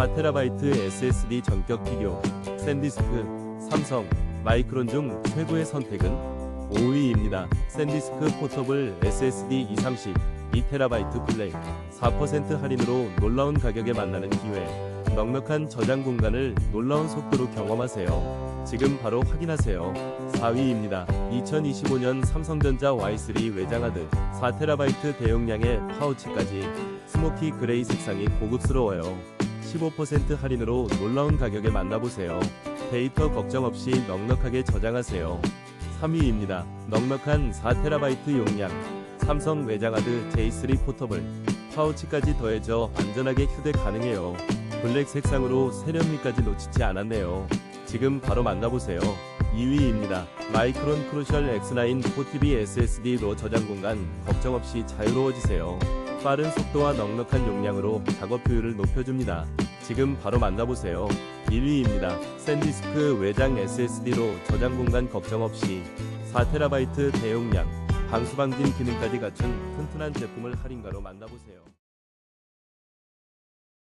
4TB SSD 전격 비교, 샌디스크, 삼성, 마이크론 중 최고의 선택은 5위입니다. 샌디스크 포터블 SSD 230, 2TB 블랙, 4% 할인으로 놀라운 가격에 만나는 기회. 넉넉한 저장 공간을 놀라운 속도로 경험하세요. 지금 바로 확인하세요. 4위입니다. 2025년 삼성전자 Y3 외장하드 4TB 대용량의 파우치까지 스모키 그레이 색상이 고급스러워요. 15% 할인으로 놀라운 가격에 만나보세요. 데이터 걱정 없이 넉넉하게 저장하세요. 3위입니다. 넉넉한 4TB 용량 삼성 외장하드 J3 포터블 파우치까지 더해져 안전하게 휴대 가능해요. 블랙 색상으로 세련미까지 놓치지 않았네요. 지금 바로 만나보세요. 2위입니다. 마이크론 크루셜 X9 4TB SSD로 저장 공간 걱정 없이 자유로워지세요. 빠른 속도와 넉넉한 용량으로 작업 효율을 높여줍니다. 지금 바로 만나보세요. 1위입니다. 샌디스크 외장 SSD로 저장 공간 걱정 없이 4TB 대용량 방수방진 기능까지 갖춘 튼튼한 제품을 할인가로 만나보세요.